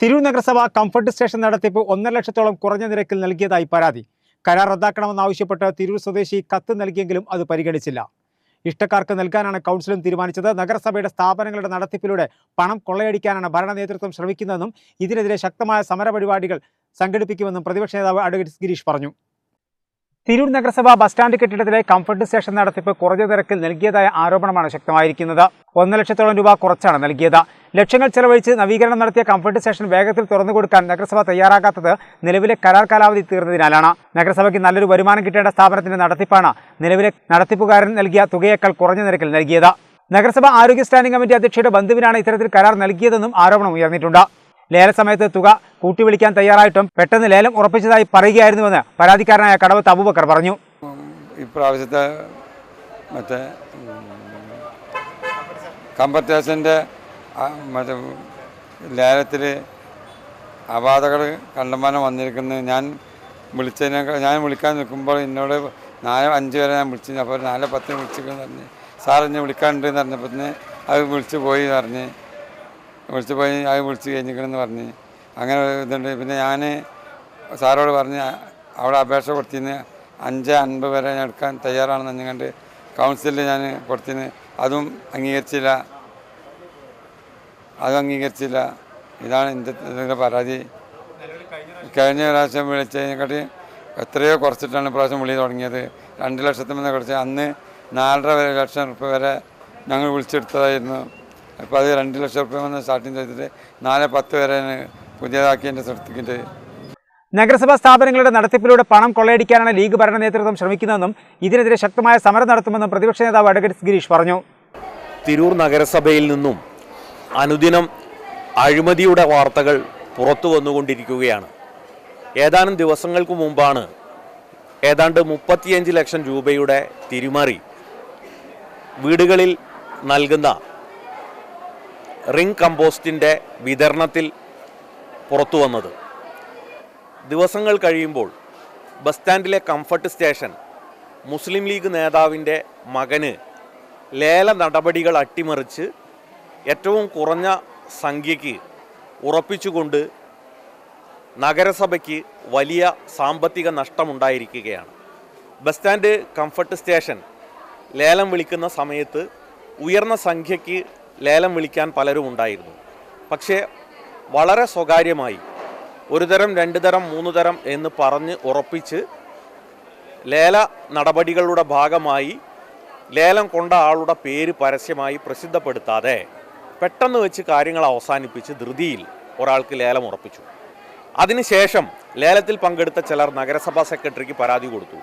തിരൂർ നഗരസഭ comfort station നടത്തിപ്പ് ഒന്നര ലക്ഷത്തോളം കുറഞ്ഞ നിരക്കിൽ നൽകിയതായി പരാതി. കരാർ റദ്ദാക്കണമെന്നാവശ്യപ്പെട്ട് തിരൂർ സ്വദേശി കത്ത് നൽകിയെങ്കിലും അത് പരിഗണിച്ചില്ല. ഇഷ്ടക്കാർക്ക് നൽകാനാണ് കൗൺസിലും തീരുമാനിച്ചത്. നഗരസഭയുടെ സ്ഥാപനങ്ങളുടെ നടത്തിപ്പിലൂടെ പണം കൊള്ളയടിക്കാനാണ് ഭരണ നേതൃത്വം ശ്രമിക്കുന്നതെന്നും ഇതിനെതിരെ ശക്തമായ സമരപരിപാടികൾ സംഘടിപ്പിക്കുമെന്നും പ്രതിപക്ഷ നേതാവ് അഡ്വക്കേറ്റ് ഗിരീഷ് പറഞ്ഞു. തിരൂർ നഗരസഭ ബസ് സ്റ്റാൻഡ് കെട്ടിടത്തിലെ കംഫർട്ട് സ്റ്റേഷൻ നടത്തിപ്പ് കുറഞ്ഞ നിരക്കിൽ നൽകിയതായ ആരോപണമാണ് ശക്തമായിരിക്കുന്നത്. ഒന്ന് ലക്ഷത്തോളം രൂപ കുറച്ചാണ് നൽകിയത്. ലക്ഷങ്ങൾ ചെലവഴിച്ച് നവീകരണം നടത്തിയ കംഫർട്ട് സ്റ്റേഷൻ വേഗത്തിൽ തുറന്നു കൊടുക്കാൻ നഗരസഭ തയ്യാറാകാത്തത് നിലവിലെ കരാർ കാലാവധി തീർന്നതിനാലാണ്. നഗരസഭയ്ക്ക് നല്ലൊരു വരുമാനം കിട്ടേണ്ട സ്ഥാപനത്തിന്റെ നടത്തിപ്പാണ് നിലവിലെ നടത്തിപ്പുകാരൻ നൽകിയ തുകയേക്കാൾ കുറഞ്ഞ നിരക്കിൽ നൽകിയത്. നഗരസഭ ആരോഗ്യ സ്റ്റാൻഡിംഗ് കമ്മിറ്റി അധ്യക്ഷയുടെ ബന്ധുവിനാണ് ഇത്തരത്തിൽ കരാർ നൽകിയതെന്നും ആരോപണം ഉയർന്നിട്ടുണ്ട്. ലേല സമയത്ത് തുക കൂട്ടിവിളിക്കാൻ തയ്യാറായിട്ടും പെട്ടെന്ന് ലേലം ഉറപ്പിച്ചതായി പറയുകയായിരുന്നുവെന്ന് പരാതിക്കാരനായ കടവത്ത് അബൂബക്കർ പറഞ്ഞു. ഇപ്രാവശ്യത്തെ മറ്റേ കമ്പറ്റേഷന്റെ മറ്റേ ലേലത്തിൽ അപാധകൾ കണ്ടമാനം വന്നിരിക്കുന്നത് ഞാൻ വിളിച്ചതിനെ ഞാൻ വിളിക്കാൻ നിൽക്കുമ്പോൾ എന്നോട് നാല് അഞ്ച് വരെ ഞാൻ വിളിച്ചു. അപ്പോൾ നാല് പത്തിന് വിളിച്ചിരിക്കുന്നു പറഞ്ഞ് സാർ എന്നെ വിളിക്കാനുണ്ട് എന്ന് പറഞ്ഞപ്പോൾ അത് വിളിച്ച് പോയി പറഞ്ഞ് വിളിച്ച് പോയി അത് വിളിച്ച് കഴിഞ്ഞിരിക്കണമെന്ന് പറഞ്ഞ്. അങ്ങനെ ഇതുണ്ട്. പിന്നെ ഞാൻ സാറോട് പറഞ്ഞ് അവിടെ അപേക്ഷ കൊടുത്തിന് അഞ്ച് അൻപത് വരെ ഞാൻ എടുക്കാൻ തയ്യാറാണെന്ന് കണ്ട് കൗൺസിലിൽ ഞാൻ കൊടുത്തിന് അതും അംഗീകരിച്ചില്ല. അതും അംഗീകരിച്ചില്ല. ഇതാണ് ഇതിന്റെ പരാതി. കഴിഞ്ഞ പ്രാവശ്യം വിളിച്ചതിനെക്കാട്ടി എത്രയോ കുറച്ചിട്ടാണ് ഇപ്രാവശ്യം വിളി തുടങ്ങിയത്. രണ്ട് ലക്ഷത്തിൽ നിന്ന് കുറച്ച് അന്ന് നാലര വരെ ലക്ഷം റുപ്യ വരെ ഞങ്ങൾ വിളിച്ചെടുത്തതായിരുന്നു. അപ്പോൾ അത് രണ്ട് ലക്ഷം റുപ്യ വന്ന് സ്റ്റാർട്ടിങ് ചെയ്തിട്ട് നാല് പത്ത് വരെയാണ് പുതിയതാക്കി എന്റെ സർട്ടിഫിക്കറ്റ് നഗരസഭാ സ്ഥാപനങ്ങളുടെ നടത്തിപ്പിലൂടെ പണം കൊള്ളയടിക്കാനാണ് ലീഗ് ഭരണ നേതൃത്വം ശ്രമിക്കുന്നതെന്നും ഇതിനെതിരെ ശക്തമായ സമരം നടത്തുമെന്നും പ്രതിപക്ഷ നേതാവ് അഡ്വക്കേറ്റ് ഗിരീഷ് പറഞ്ഞു. തിരൂർ നഗരസഭയിൽ നിന്നും അനുദിനം അഴിമതിയുടെ വാർത്തകൾ പുറത്തു വന്നുകൊണ്ടിരിക്കുകയാണ്. ഏതാനും ദിവസങ്ങൾക്ക് മുമ്പാണ് ഏതാണ്ട് മുപ്പത്തിയഞ്ച് ലക്ഷം രൂപയുടെ തിരിമറി വീടുകളിൽ നൽകുന്ന റിംഗ് കമ്പോസ്റ്റിന്റെ വിതരണത്തിൽ പുറത്തു വന്നത്. ദിവസങ്ങൾ കഴിയുമ്പോൾ ബസ് സ്റ്റാൻഡിലെ കംഫർട്ട് സ്റ്റേഷൻ മുസ്ലിം ലീഗ് നേതാവിന്റെ മകന് ലേല നടപടികൾ അട്ടിമറിച്ച് ഏറ്റവും കുറഞ്ഞ സംഖ്യയ്ക്ക് ഉറപ്പിച്ചുകൊണ്ട് നഗരസഭയ്ക്ക് വലിയ സാമ്പത്തിക നഷ്ടമുണ്ടായിരിക്കുകയാണ്. ബസ് സ്റ്റാൻഡ് കംഫർട്ട് സ്റ്റേഷൻ ലേലം വിളിക്കുന്ന സമയത്ത് ഉയർന്ന സംഖ്യയ്ക്ക് ലേലം വിളിക്കാൻ പലരും ഉണ്ടായിരുന്നു. പക്ഷേ വളരെ സ്വകാര്യമായി ഒരു തരം രണ്ട് തരം മൂന്ന് തരം എന്ന് പറഞ്ഞ് ഉറപ്പിച്ച് ലേല നടപടികളുടെ ഭാഗമായി ലേലം കൊണ്ട ആളുടെ പേര് പരസ്യമായി പ്രസിദ്ധപ്പെടുത്താതെ പെട്ടെന്ന് വെച്ച് കാര്യങ്ങൾ അവസാനിപ്പിച്ച് ധൃതിയിൽ ഒരാൾക്ക് ലേലം ഉറപ്പിച്ചു. അതിനുശേഷം ലേലത്തിൽ പങ്കെടുത്ത ചിലർ നഗരസഭാ സെക്രട്ടറിക്ക് പരാതി കൊടുത്തു.